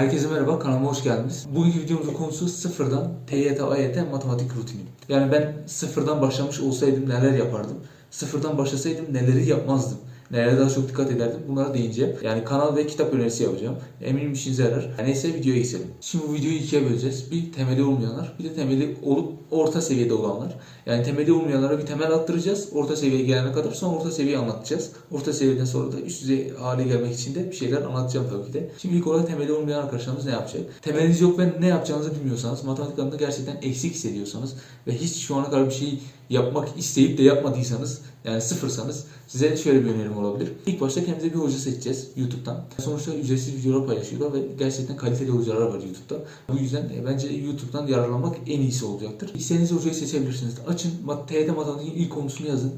Herkese merhaba, kanalıma hoş geldiniz. Bugünkü videomuzun konusu sıfırdan TYT, AYT matematik rutini. Yani ben sıfırdan başlamış olsaydım neler yapardım? Sıfırdan başlasaydım neleri yapmazdım? Nelere daha çok dikkat ederdim? Bunlara değineceğim. Yani kanal ve kitap önerisi yapacağım. Eminim işinize yarar. Neyse videoya geçelim. Şimdi bu videoyu ikiye böleceğiz. Bir temeli olmayanlar, bir de temeli olup orta seviyede olanlar. Yani temeli olmayanlara bir temel attıracağız. Orta seviyeye gelene kadar sonra orta seviyeyi anlatacağız. Orta seviyeden sonra da üst düzey hale gelmek için de bir şeyler anlatacağım tabii ki de. Şimdi ilk olarak temeli olmayan arkadaşlarımız ne yapacak? Temeliniz yok ve ne yapacağınızı bilmiyorsanız, matematik alanında gerçekten eksik hissediyorsanız ve hiç şu ana kadar bir şey yapmak isteyip de yapmadıysanız yani sıfırsanız size şöyle bir önerim olabilir. İlk başta kendimize bir hoca seçeceğiz YouTube'dan. Sonuçta ücretsiz videolar paylaşıyorlar ve gerçekten kaliteli hocalar var YouTube'da. Bu yüzden e, bence YouTube'dan yararlanmak en iyisi olacaktır. İstediğiniz hocayı seçebilirsiniz. Açın TYT matematiğin ilk konusunu yazın.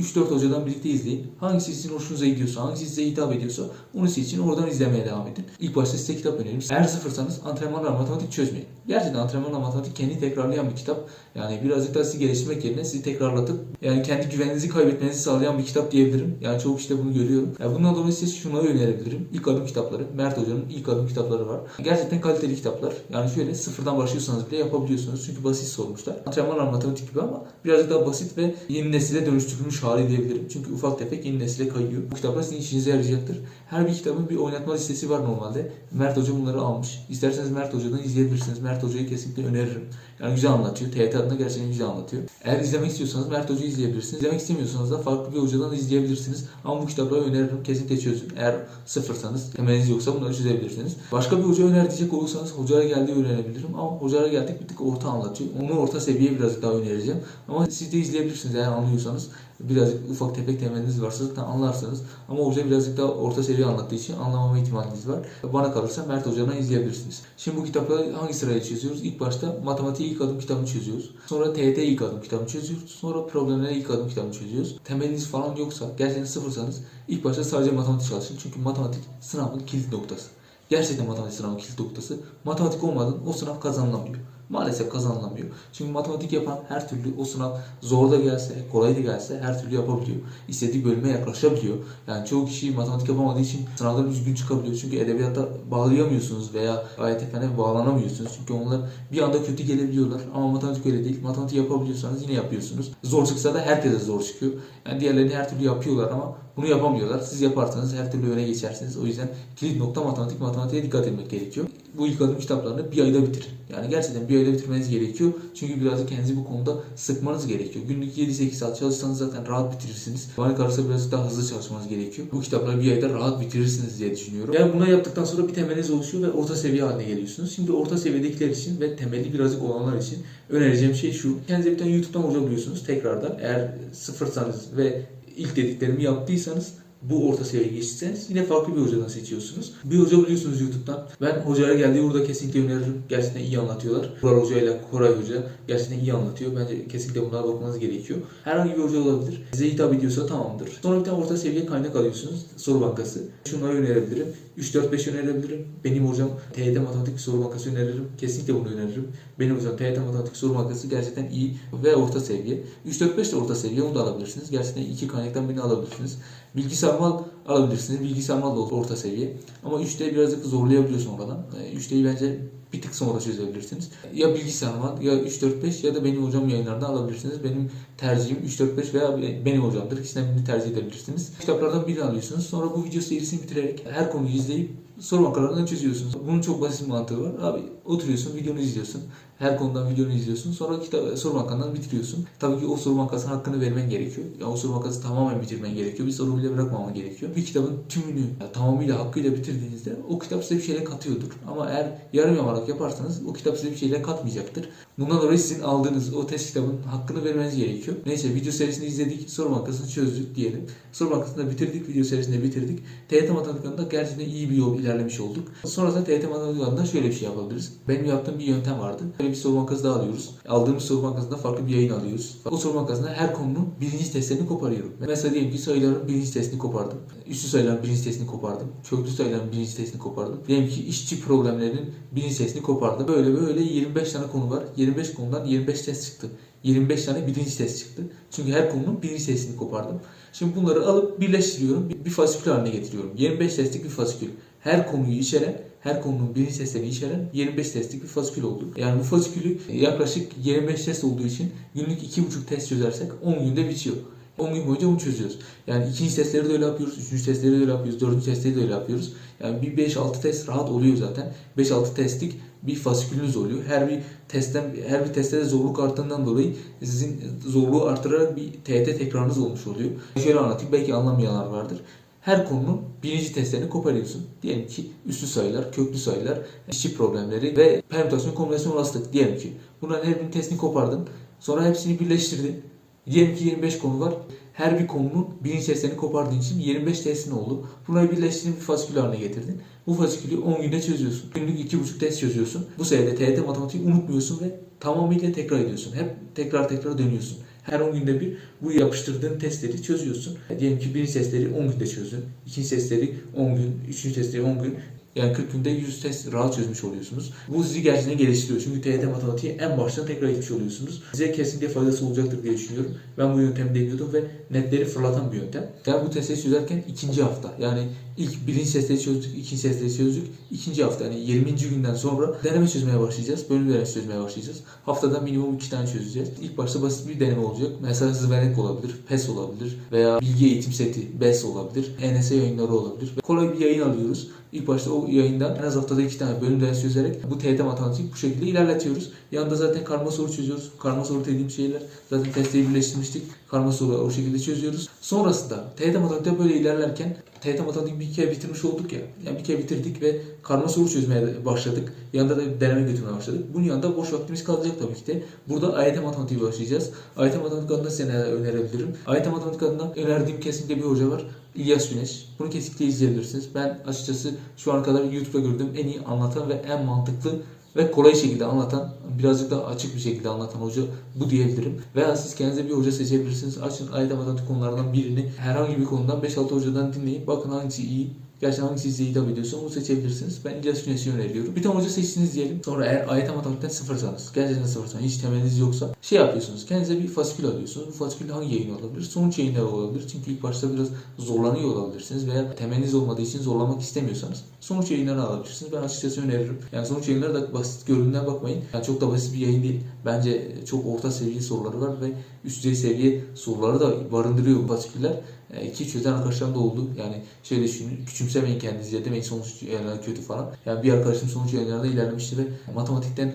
3-4 hocadan birlikte izleyin. Hangisi sizin hoşunuza gidiyorsa, hangisi size hitap ediyorsa onu seçin. Oradan izlemeye devam edin. İlk başta size kitap önerim. Eğer sıfırsanız antrenmanla matematik çözmeyin. Gerçekten antrenmanla matematik kendi tekrarlayan bir kitap. Yani birazcık daha sizi geliştirmek yerine sizi tekrarlatıp yani kendi güveninizi kaybetmenizi sağlayan bir kitap diyebilirim. Yani çoğu kişide bunu görüyorum. Yani bundan dolayı size şunları önerebilirim. İlk adım kitapları. Mert Hoca'nın ilk adım kitapları var. Gerçekten kaliteli kitaplar. Yani şöyle sıfırdan başlıyorsanız bile yapabiliyorsunuz. Çünkü basit sormuşlar. Antrenmanla matematik gibi ama birazcık daha basit ve yeni nesile dönüştürülmüş hali diyebilirim. Çünkü ufak tefek yeni nesile kayıyor. Bu kitaplar sizin işinize yarayacaktır. Her bir kitabın bir oynatma listesi var normalde. Mert Hoca bunları almış. İsterseniz Mert Hoca'dan izleyebilirsiniz. Mert Hoca'yı kesinlikle öneririm. Yani güzel anlatıyor. TYT adına gerçekten güzel anlatıyor. Eğer izlemek istiyorsanız Mert Hoca'yı izleyebilirsiniz. İzlemek istemiyorsanız da farklı bir hocadan izleyebilirsiniz. Ama bu kitapları öneririm. Kesinlikle çözün. Eğer sıfırsanız, temeliniz yoksa bunları çözebilirsiniz. Başka bir hoca öner diyecek olursanız hocaya geldiği öğrenebilirim. Ama hocaya geldik bir tık orta anlatıyor. Onu orta seviye birazcık daha önereceğim. Ama siz de izleyebilirsiniz eğer anlıyorsanız. Birazcık ufak tefek temeliniz varsa zaten anlarsınız. Ama hoca birazcık daha orta seviye anlattığı için anlamama ihtimaliniz var. Bana kalırsa Mert Hoca'dan izleyebilirsiniz. Şimdi bu kitapları hangi sırayla çözüyoruz? İlk başta matematiği ilk adım kitabını çözüyoruz. Sonra TYT ilk adım kitabını çözüyoruz. Sonra problemlere ilk adım kitabını çözüyoruz. Temeliniz falan yoksa, gerçekten sıfırsanız ilk başta sadece matematik çalışın. Çünkü matematik sınavın kilit noktası. Gerçekten matematik sınavın kilit noktası. Matematik olmadan o sınav kazanılamıyor. Maalesef kazanılamıyor. Çünkü matematik yapan her türlü o sınav zor da gelse, kolay da gelse her türlü yapabiliyor. İstediği bölüme yaklaşabiliyor. Yani çoğu kişi matematik yapamadığı için sınavdan üzgün çıkabiliyor. Çünkü edebiyatta bağlayamıyorsunuz veya ayet efendim bağlanamıyorsunuz. Çünkü onlar bir anda kötü gelebiliyorlar. Ama matematik öyle değil. Matematik yapabiliyorsanız yine yapıyorsunuz. Zor çıksa da herkese zor çıkıyor. Yani diğerlerini her türlü yapıyorlar ama bunu yapamıyorlar. Siz yaparsanız her türlü öne geçersiniz. O yüzden kilit nokta matematik. Matematiğe dikkat etmek gerekiyor. Bu ilk adım kitaplarını bir ayda bitirin. Yani gerçekten bir ayda bitirmeniz gerekiyor. Çünkü birazcık kendinizi bu konuda sıkmanız gerekiyor. Günlük 7-8 saat çalışsanız zaten rahat bitirirsiniz. Bana kalırsa birazcık daha hızlı çalışmanız gerekiyor. Bu kitapları bir ayda rahat bitirirsiniz diye düşünüyorum. Yani bunu yaptıktan sonra bir temeliniz oluşuyor ve orta seviye haline geliyorsunuz. Şimdi orta seviyedekiler için ve temeli birazcık olanlar için önereceğim şey şu. Kendinize bir tane YouTube'dan hoca buluyorsunuz tekrardan. Eğer sıfırsanız ve ilk dediklerimi yaptıysanız bu orta seviyeye geçtiyseniz yine farklı bir hocadan seçiyorsunuz. Bir hoca buluyorsunuz YouTube'dan. Ben hocaya geldiği burada kesinlikle öneririm. Gerçekten iyi anlatıyorlar. Burak Hoca ile Koray Hoca gerçekten iyi anlatıyor. Bence kesinlikle bunlara bakmanız gerekiyor. Herhangi bir hoca olabilir. Size hitap ediyorsa tamamdır. Sonra bir tane orta seviye kaynak alıyorsunuz. Soru bankası. Şunları önerebilirim. 3-4-5 önerebilirim. Benim hocam TYT Matematik Soru Bankası öneririm. Kesinlikle bunu öneririm. Benim hocam TYT Matematik Soru Bankası gerçekten iyi ve orta seviye. 3-4-5 de orta seviye onu da alabilirsiniz. Gerçekten iki kaynaktan birini alabilirsiniz. Bilgisayar mal alabilirsiniz. Bilgisayar mal da orta seviye. Ama 3D birazcık zorlayabiliyor sonradan. 3D'yi bence bir tık sonra çözebilirsiniz. Ya bilgisayar mal ya 3-4-5 ya da benim hocam yayınlarından alabilirsiniz. Benim tercihim 3-4-5 veya benim hocamdır. İkisinden birini tercih edebilirsiniz. Kitaplardan birini alıyorsunuz. Sonra bu video serisini bitirerek her konuyu izleyip soru bankalarından çözüyorsunuz. Bunun çok basit bir mantığı var. Abi oturuyorsun, videonu izliyorsun. Her konudan videonu izliyorsun. Sonra kitap, soru bankandan bitiriyorsun. Tabii ki o soru bankasının hakkını vermen gerekiyor. Ya o soru bankası tamamen bitirmen gerekiyor. Bir soru bile bırakmaman gerekiyor. Bir kitabın tümünü ya, tamamıyla hakkıyla bitirdiğinizde o kitap size bir şeyler katıyordur. Ama eğer yarım yamalak yaparsanız o kitap size bir şeyler katmayacaktır. Bundan dolayı sizin aldığınız o test kitabın hakkını vermeniz gerekiyor. Neyse video serisini izledik. Soru bankasını çözdük diyelim. Soru bankasını bitirdik. Video serisini bitirdik. TYT matematiklerinde gerçekten iyi bir yol ilerlemiş olduk. Sonrasında TYT matematiklerinde şöyle bir şey yapabiliriz. Benim yaptığım bir yöntem vardı. Böyle bir soru bankası daha alıyoruz. Aldığımız soru bankasında farklı bir yayın alıyoruz. O soru bankasında her konunun birinci testlerini koparıyorum. Mesela diyelim ki sayıların birinci testini kopardım. Üstü sayıların birinci testini kopardım. Köklü sayıların birinci testini kopardım. Diyelim ki işçi problemlerinin birinci testini kopardım. Böyle böyle 25 tane konu var. 25 konudan 25 test çıktı. 25 tane birinci test çıktı. Çünkü her konunun birinci testini kopardım. Şimdi bunları alıp birleştiriyorum. Bir, fasikül haline getiriyorum. 25 testlik bir fasikül. Her konuyu içeren her konunun birinci testlerini içeren 25 testlik bir fasikül oldu. Yani bu fasikülü yaklaşık 25 test olduğu için günlük 2,5 test çözersek 10 günde bitiyor. 10 gün boyunca bunu çözüyoruz. Yani ikinci testleri de öyle yapıyoruz, üçüncü testleri de öyle yapıyoruz, dördüncü testleri de öyle yapıyoruz. Yani bir 5-6 test rahat oluyor zaten. 5-6 testlik bir fasikülünüz oluyor. Her bir testten her bir testte de zorluk arttığından dolayı sizin zorluğu artırarak bir TET tekrarınız olmuş oluyor. Şöyle anlatayım belki anlamayanlar vardır. Her konunun birinci testlerini koparıyorsun. Diyelim ki üslü sayılar, köklü sayılar, işçi problemleri ve permütasyon kombinasyon olasılık diyelim ki. Bunların her birinin testini kopardın. Sonra hepsini birleştirdin. Diyelim ki 25 konu var. Her bir konunun birinci testlerini kopardığın için 25 testin oldu. Bunları birleştirip bir fasikül haline getirdin. Bu fasikülü 10 günde çözüyorsun. Günlük 2,5 test çözüyorsun. Bu sayede TYT matematiği unutmuyorsun ve tamamıyla tekrar ediyorsun. Hep tekrar tekrar dönüyorsun. Her 10 günde bir bu yapıştırdığın testleri çözüyorsun. Diyelim ki birinci testleri 10 günde çözdün. ikinci testleri 10 gün, üçüncü testleri 10 gün. Yani 40 günde 100 test rahat çözmüş oluyorsunuz. Bu sizi gerçekten geliştiriyor. Çünkü TYT matematiği en baştan tekrar etmiş oluyorsunuz. Size kesinlikle faydası olacaktır diye düşünüyorum. Ben bu yöntemi deniyordum ve netleri fırlatan bir yöntem. Yani bu testleri çözerken ikinci hafta yani ilk birinci testleri çözdük, ikinci testleri çözdük. ikinci hafta yani 20. günden sonra deneme çözmeye başlayacağız. Bölüm denemesi çözmeye başlayacağız. Haftada minimum 2 tane çözeceğiz. İlk başta basit bir deneme olacak. Mesela Zıvenek olabilir, PES olabilir veya Bilgi Eğitim Seti, BES olabilir, NS yayınları olabilir. Kolay bir yayın alıyoruz. İlk başta o yayından en az haftada iki tane bölüm dersi çözerek bu TYT matematik bu şekilde ilerletiyoruz. Yanında zaten karma soru çözüyoruz. Karma soru dediğim şeyler zaten testleri birleştirmiştik. Karma soru o şekilde çözüyoruz. Sonrasında TYT matematikte böyle ilerlerken TYT matematik bir kere bitirmiş olduk ya. Yani bir kere bitirdik ve karma soru çözmeye başladık. Yanında da deneme götürmeye başladık. Bunun yanında boş vaktimiz kalacak tabii ki de. Burada AYT matematiği başlayacağız. AYT matematik adına size önerebilirim? AYT matematik adına önerdiğim kesinlikle bir hoca var. İlyas Güneş. Bunu kesinlikle izleyebilirsiniz. Ben açıkçası şu ana kadar YouTube'da gördüğüm en iyi anlatan ve en mantıklı ve kolay şekilde anlatan, birazcık daha açık bir şekilde anlatan hoca bu diyebilirim. Veya siz kendinize bir hoca seçebilirsiniz. Açın ayda konulardan birini herhangi bir konudan 5-6 hocadan dinleyin. Bakın hangisi iyi, Gerçekten hangisi size hitap ediyorsa onu seçebilirsiniz. Ben İlyas Güneş'i öneriyorum. Bir tane hoca seçtiniz diyelim. Sonra eğer ayet matematikten sıfırsanız, gerçekten sıfırsanız, hiç temeliniz yoksa şey yapıyorsunuz. Kendinize bir fasikül alıyorsunuz. Bu fasikülde hangi yayın olabilir? Sonuç yayınları olabilir. Çünkü ilk başta biraz zorlanıyor olabilirsiniz veya temeliniz olmadığı için zorlamak istemiyorsanız sonuç yayınlarını alabilirsiniz. Ben açıkçası öneririm. Yani sonuç yayınları da basit göründüğüne bakmayın. Yani çok da basit bir yayın değil. Bence çok orta seviye soruları var ve üst düzey seviye soruları da barındırıyor bu fasiküller. E, ki çözen arkadaşlarım da oldu. Yani şöyle düşünün, küçümsemeyin kendinizi demeyin sonuç yayınları kötü falan. Yani bir arkadaşım sonuç yayınlarında ilerlemişti ve matematikten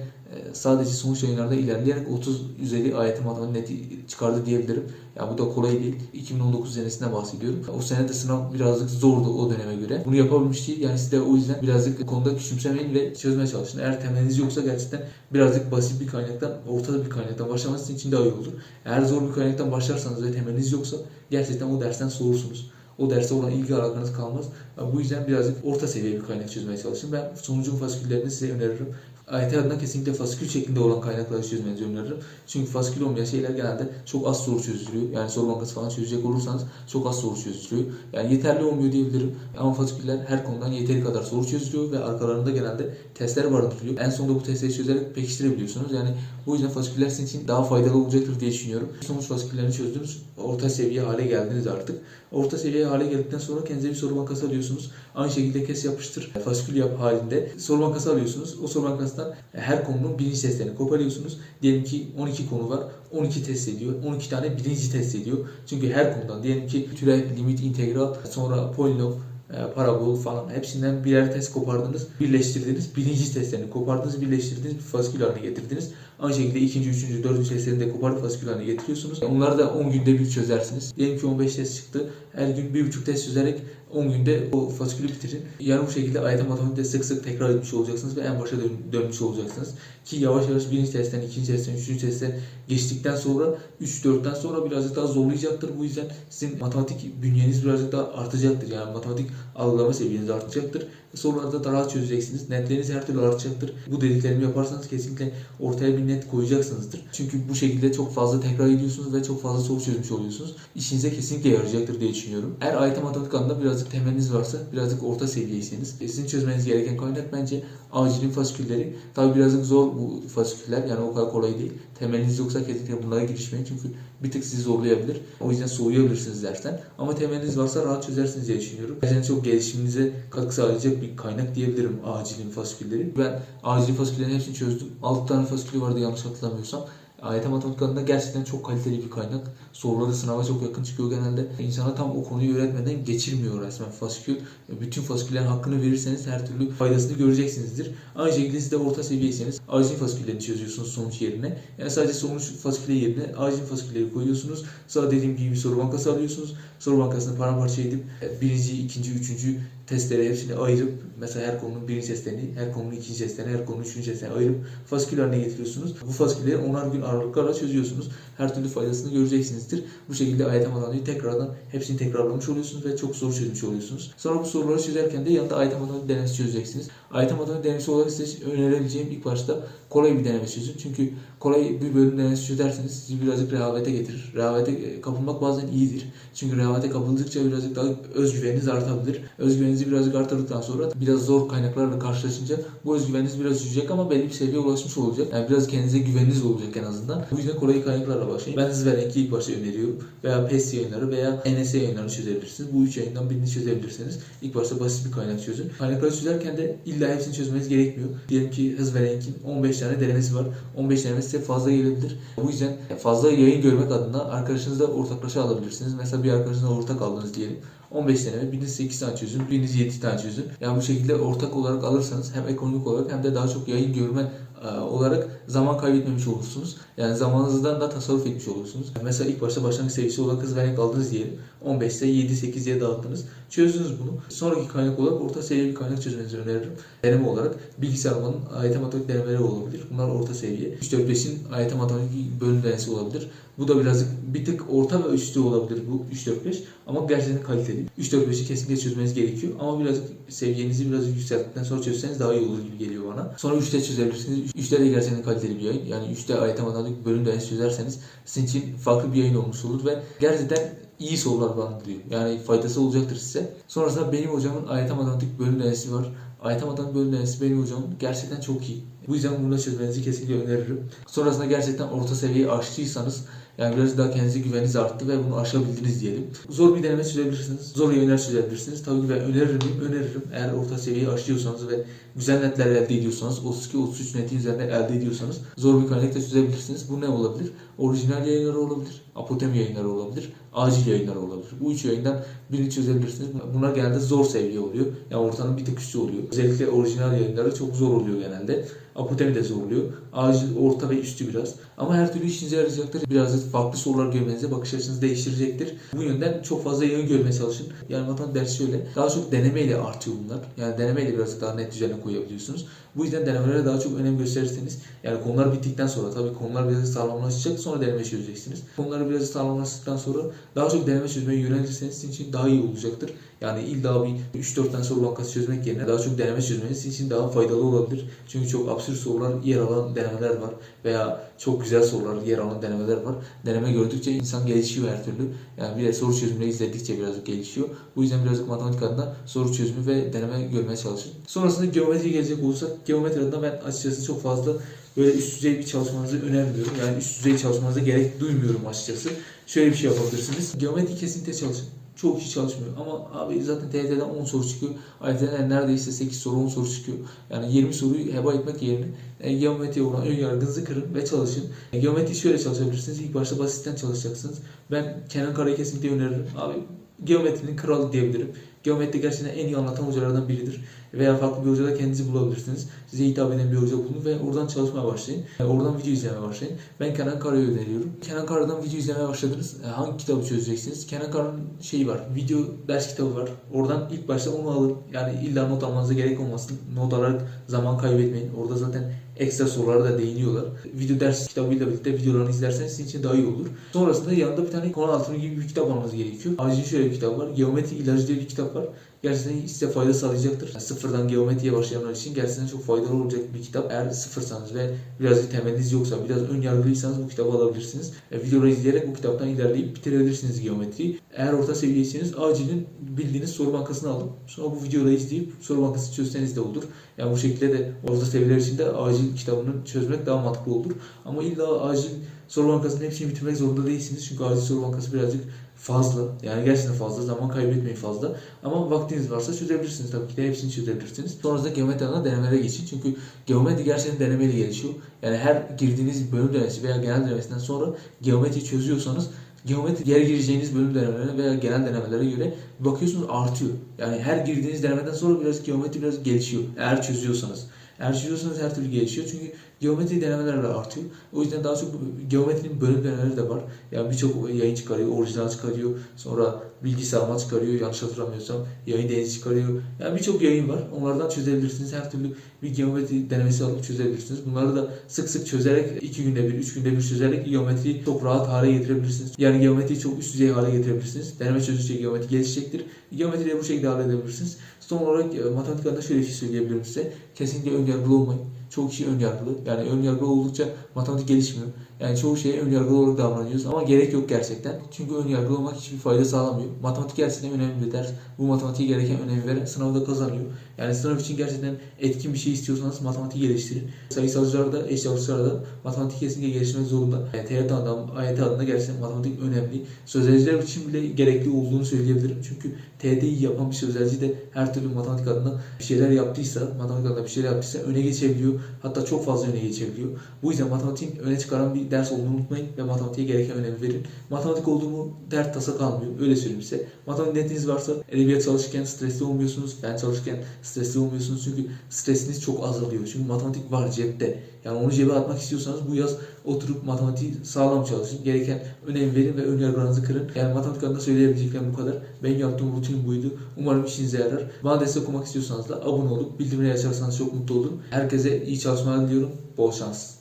sadece sonuç yayınlarda ilerleyerek 30 üzeri ayeti matematik neti çıkardı diyebilirim. Yani bu da kolay değil. 2019 senesinde bahsediyorum. O sene de sınav birazcık zordu o döneme göre. Bunu yapabilmiş değil. Yani siz de o yüzden birazcık konuda küçümsemeyin ve çözmeye çalışın. Eğer temeliniz yoksa gerçekten birazcık basit bir kaynaktan, ortada bir kaynaktan başlamanız için daha iyi olur. Eğer zor bir kaynaktan başlarsanız ve temeliniz yoksa gerçekten o dersten soğursunuz. O derse olan ilgi alakanız kalmaz. Bu yüzden birazcık orta seviye bir kaynak çözmeye çalışın. Ben sonucun fasiküllerini size öneririm. AYT adına kesinlikle fasikül şeklinde olan kaynakları çözmenizi öneririm. Çünkü fasikül olmayan şeyler genelde çok az soru çözülüyor. Yani soru bankası falan çözecek olursanız çok az soru çözülüyor. Yani yeterli olmuyor diyebilirim. Ama fasiküller her konudan yeteri kadar soru çözülüyor ve arkalarında genelde testler barındırıyor. En sonunda bu testleri çözerek pekiştirebiliyorsunuz. Yani bu yüzden fasiküller sizin için daha faydalı olacaktır diye düşünüyorum. Sonuç fasiküllerini çözdünüz. Orta seviye hale geldiniz artık. Orta seviye hale geldikten sonra kendinize bir soru bankası alıyorsunuz. Aynı şekilde kes yapıştır fasikül yap halinde soru bankası alıyorsunuz. O soru bankasından her konunun birinci testlerini koparıyorsunuz. Diyelim ki 12 konu var. 12 test ediyor. 12 tane birinci test ediyor. Çünkü her konudan diyelim ki türev, limit, integral, sonra polinom, e, parabol falan hepsinden birer test kopardınız, birleştirdiniz. Birinci testlerini kopardınız, birleştirdiniz, bir fasikül haline getirdiniz. Aynı şekilde ikinci, üçüncü, dördüncü testlerini de koparıp fasikül haline getiriyorsunuz. Onları da 10 günde bir çözersiniz. Diyelim ki 15 test çıktı. Her gün bir buçuk test çözerek 10 günde o fasikülü bitirin. Yani bu şekilde ayet matematikte sık sık tekrar etmiş olacaksınız ve en başa dön dönmüş olacaksınız. Ki yavaş yavaş birinci testten, ikinci testten, üçüncü testten geçtikten sonra 3-4'ten sonra birazcık daha zorlayacaktır. Bu yüzden sizin matematik bünyeniz birazcık daha artacaktır. Yani matematik algılama seviyeniz artacaktır. Sorularda daha rahat çözeceksiniz. Netleriniz her türlü artacaktır. Bu dediklerimi yaparsanız kesinlikle ortaya bir net koyacaksınızdır. Çünkü bu şekilde çok fazla tekrar ediyorsunuz ve çok fazla soru çözmüş oluyorsunuz. İşinize kesinlikle yarayacaktır diye düşünüyorum. Eğer AYT matematik alanında birazcık temeliniz varsa, birazcık orta seviyeyseniz sizin çözmeniz gereken kaynak bence acilin fasikülleri. Tabi birazcık zor bu fasiküller yani o kadar kolay değil. Temeliniz yoksa kesinlikle bunlara girişmeyin çünkü bir tık sizi zorlayabilir. O yüzden soğuyabilirsiniz dersten. Ama temeliniz varsa rahat çözersiniz diye düşünüyorum. Gerçekten çok gelişiminize katkı sağlayacak bir kaynak diyebilirim acilin fasikülleri. Ben acilin fasiküllerin hepsini çözdüm. 6 tane fasikül vardı yanlış hatırlamıyorsam. AYT matematik alanında gerçekten çok kaliteli bir kaynak. Soruları sınava çok yakın çıkıyor genelde. İnsana tam o konuyu öğretmeden geçirmiyor resmen fasikül. Bütün fasiküllerin hakkını verirseniz her türlü faydasını göreceksinizdir. Aynı şekilde de orta seviyeyseniz acil fasiküllerini çözüyorsunuz sonuç yerine. Yani sadece sonuç fasiküle yerine acil fasikülleri koyuyorsunuz. Sonra dediğim gibi bir soru bankası alıyorsunuz. Soru bankasını paramparça edip e, birinci, ikinci, üçüncü testleri hepsini ayırıp mesela her konunun birinci testlerini, her konunun ikinci testlerini, her konunun üçüncü testlerini ayırıp fasikül haline getiriyorsunuz. Bu fasikülleri onar gün aralıklarla çözüyorsunuz. Her türlü faydasını göreceksinizdir. Bu şekilde ayet matematik'i tekrardan hepsini tekrarlamış oluyorsunuz ve çok soru çözmüş oluyorsunuz. Sonra bu soruları çözerken de yanında ayet matematik denemesi çözeceksiniz. Ayet matematik denemesi olarak size önerebileceğim ilk başta kolay bir deneme çözün. Çünkü kolay bir bölüm denemesi çözerseniz sizi birazcık rehavete getirir. Rehavete e, kapılmak bazen iyidir. Çünkü rehavete kapıldıkça birazcık daha özgüveniniz artabilir. Özgüveninizi birazcık artırdıktan sonra biraz zor kaynaklarla karşılaşınca bu özgüveniniz biraz düşecek ama belli bir seviyeye ulaşmış olacak. Yani biraz kendinize güveniniz olacak en azından. Bu yüzden kolay kaynaklarla başlayın. Ben renki ilk başta öneriyorum. Veya PES yayınları veya NS yayınlarını çözebilirsiniz. Bu üç yayından birini çözebilirsiniz. İlk başta basit bir kaynak çözün. Kaynakları çözerken de illa hepsini çözmeniz gerekmiyor. Diyelim ki hız ve renkin 15 tane denemesi var. 15 denemesi size fazla gelebilir. Bu yüzden fazla yayın görmek adına arkadaşınızla ortaklaşa alabilirsiniz. Mesela bir arkadaşınızla ortak aldınız diyelim. 15 deneme, biriniz 8 tane çözün, biriniz 7 tane çözün. Yani bu şekilde ortak olarak alırsanız hem ekonomik olarak hem de daha çok yayın görme olarak zaman kaybetmemiş olursunuz. Yani zamanınızdan da tasarruf etmiş olursunuz. Mesela ilk başta başlangıç seviyesi ve renk aldınız diyelim. 15'te 7-8 diye dağıttınız. Çözdünüz bunu. Sonraki kaynak olarak orta seviye bir kaynak çözmenizi öneririm. Deneme olarak bilgisayar almanın AYT matematik denemeleri olabilir. Bunlar orta seviye. 3-4-5'in AYT matematik bölüm denemesi olabilir. Bu da birazcık bir tık orta ve üstü olabilir bu 3-4-5 ama gerçekten kaliteli. 3-4-5'i kesinlikle çözmeniz gerekiyor ama birazcık seviyenizi biraz yükselttikten sonra çözseniz daha iyi olur gibi geliyor bana. Sonra 3'te çözebilirsiniz. 3'te de gerçekten kaliteli bir yayın. Yani 3'te AYT matematik bölüm denemesi çözerseniz sizin için farklı bir yayın olmuş olur ve gerçekten iyi sorular barındırıyor. Yani faydası olacaktır size. Sonrasında benim hocamın AYT matematik bölüm denemesi var. AYT matematik bölüm denemesi benim hocamın gerçekten çok iyi. Bu yüzden bunu da çözmenizi kesinlikle öneririm. Sonrasında gerçekten orta seviyeyi aştıysanız yani biraz daha kendinize güveniniz arttı ve bunu aşabildiniz diyelim. Zor bir deneme çözebilirsiniz. Zor yayınlar çözebilirsiniz. Tabii ki ben öneririm? Öneririm. Eğer orta seviyeyi aşıyorsanız ve güzel netler elde ediyorsanız, 32-33 netin üzerinde elde ediyorsanız zor bir kaynak da çözebilirsiniz. Bu ne olabilir? Orijinal yayınları olabilir. Apotem yayınları olabilir. Acil yayınları olabilir. Bu üç yayından birini çözebilirsiniz. Bunlar genelde zor seviye oluyor. Yani ortanın bir tık üstü oluyor. Özellikle orijinal yayınları çok zor oluyor genelde. Apotemi de zorluyor. Acil, orta ve üstü biraz. Ama her türlü işinize yarayacaktır. Biraz da farklı sorular görmenize bakış açınızı değiştirecektir. Bu yönden çok fazla yayın görmeye çalışın. Yani matematik dersi şöyle. Daha çok denemeyle artıyor bunlar. Yani denemeyle biraz daha net düzene koyabiliyorsunuz. Bu yüzden denemelere daha çok önem gösterirseniz yani konular bittikten sonra tabii konular biraz sağlamlaşacak sonra deneme çözeceksiniz. Konuları biraz sağlamlaştıktan sonra daha çok deneme çözmeye yönelirseniz sizin için daha iyi olacaktır. Yani illa bir 3-4 tane soru bankası çözmek yerine daha çok deneme çözmeniz sizin için daha faydalı olabilir. Çünkü çok absürt sorular yer alan denemeler var veya çok güzel sorular yer alan denemeler var. Deneme gördükçe insan gelişiyor her türlü. Yani bir de soru çözümünü izledikçe birazcık gelişiyor. Bu yüzden birazcık matematik adına soru çözümü ve deneme görmeye çalışın. Sonrasında geometriye gelecek olursak geometri adına ben açıkçası çok fazla böyle üst düzey bir çalışmanızı önermiyorum. Yani üst düzey çalışmanıza gerek duymuyorum açıkçası. Şöyle bir şey yapabilirsiniz. Geometri kesinlikle çalışın. Çoğu kişi çalışmıyor. Ama abi zaten TYT'den 10 soru çıkıyor. AYT'den neredeyse 8 soru 10 soru çıkıyor. Yani 20 soruyu heba etmek yerine e, geometriye olan ön yargınızı kırın ve çalışın. E, geometri şöyle çalışabilirsiniz. İlk başta basitten çalışacaksınız. Ben Kenan Kara'yı kesinlikle öneririm. Abi geometrinin kralı diyebilirim. Geometri gerçekten en iyi anlatan hocalardan biridir. Veya farklı bir hocada kendinizi bulabilirsiniz. Size hitap eden bir hoca bulun ve oradan çalışmaya başlayın. E, Oradan video izlemeye başlayın. Ben Kenan Kara'yı öneriyorum. Kenan Kara'dan video izlemeye başladınız. E, Hangi kitabı çözeceksiniz? Kenan Kara'nın şeyi var. Video ders kitabı var. Oradan ilk başta onu alın. Yani illa not almanıza gerek olmasın. Not alarak zaman kaybetmeyin. Orada zaten ekstra sorulara da değiniyorlar. Video ders kitabıyla birlikte videolarını izlerseniz sizin için daha iyi olur. Sonrasında yanında bir tane konu altını gibi bir kitap almanız gerekiyor. Acil şöyle bir kitap var. Geometri ilacı diye bir kitap var. Gerçekten size fayda sağlayacaktır. Sıfırdan geometriye başlayanlar için gerçekten çok faydalı olacak bir kitap. Eğer sıfırsanız ve birazcık temeliniz yoksa, biraz ön yargılıysanız bu kitabı alabilirsiniz. E, videoları izleyerek bu kitaptan ilerleyip bitirebilirsiniz geometriyi. Eğer orta seviyeyseniz acilin bildiğiniz soru bankasını alın. Sonra bu videoları izleyip soru bankası çözseniz de olur. Yani bu şekilde de orta seviyeler için de acil kitabını çözmek daha mantıklı olur. Ama illa acil soru bankasının hepsini bitirmek zorunda değilsiniz. Çünkü acil soru bankası birazcık fazla. Yani gerçekten fazla. Zaman kaybetmeyin fazla. Ama vaktiniz varsa çözebilirsiniz. Tabii ki de hepsini çözebilirsiniz. Sonrasında geometri alanına denemelere geçin. Çünkü geometri gerçekten denemeyle gelişiyor. Yani her girdiğiniz bölüm denemesi veya genel denemesinden sonra geometri çözüyorsanız geometri diğer gireceğiniz bölüm denemelerine veya genel denemelere göre bakıyorsunuz artıyor. Yani her girdiğiniz denemeden sonra biraz geometri biraz gelişiyor. Eğer çözüyorsanız. Eğer çözüyorsanız her türlü gelişiyor. Çünkü geometri denemelerle artıyor. O yüzden daha çok geometrinin bölüm denemeleri de var. Yani birçok yayın çıkarıyor, orijinal çıkarıyor. Sonra bilgi çıkarıyor. Yanlış hatırlamıyorsam yayın denizi çıkarıyor. Yani birçok yayın var. Onlardan çözebilirsiniz. Her türlü bir geometri denemesi alıp çözebilirsiniz. Bunları da sık sık çözerek, iki günde bir, üç günde bir çözerek geometriyi çok rahat hale getirebilirsiniz. Yani geometriyi çok üst düzey hale getirebilirsiniz. Deneme çözücü geometri gelişecektir. Geometriyi de bu şekilde halledebilirsiniz. Son olarak e, matematik adına şöyle bir şey söyleyebilirim size. Kesinlikle ön yargılı olmayın. Çoğu kişi ön yargılı. Yani ön yargılı oldukça matematik gelişmiyor. Yani çoğu şeye ön yargılı olarak davranıyoruz ama gerek yok gerçekten. Çünkü ön yargılı olmak hiçbir fayda sağlamıyor. Matematik gerçekten önemli bir ders. Bu matematiğe gereken önemi veren sınavda kazanıyor. Yani sınav için gerçekten etkin bir şey istiyorsanız matematiği geliştirin. Sayısalcılar da, eşyalıcılar da matematik kesinlikle gelişmek zorunda. Yani TYT adına, AYT adına gerçekten matematik önemli. Sözelciler için bile gerekli olduğunu söyleyebilirim. Çünkü TYT'yi yapan bir sözelci de her türlü matematik adına bir şeyler yaptıysa, matematik adına bir şeyler yaptıysa öne geçebiliyor. Hatta çok fazla öne geçebiliyor. Bu yüzden matematiğin öne çıkaran bir ders olduğunu unutmayın ve matematiğe gereken önemi verin. Matematik olduğu mu dert tasa kalmıyor. Öyle söyleyeyim size. Matematik netiniz varsa edebiyat çalışırken stresli olmuyorsunuz. Ben çalışırken stresli olmuyorsunuz. Çünkü stresiniz çok azalıyor. Çünkü matematik var cepte. Yani onu cebe atmak istiyorsanız bu yaz oturup matematiği sağlam çalışın. Gereken önem verin ve ön yargılarınızı kırın. Yani matematik adına söyleyebileceklerim bu kadar. Benim yaptığım rutin buydu. Umarım işinize yarar. Bana destek olmak istiyorsanız da abone olup bildirimleri açarsanız çok mutlu olurum. Herkese iyi çalışmalar diliyorum. Bol şans.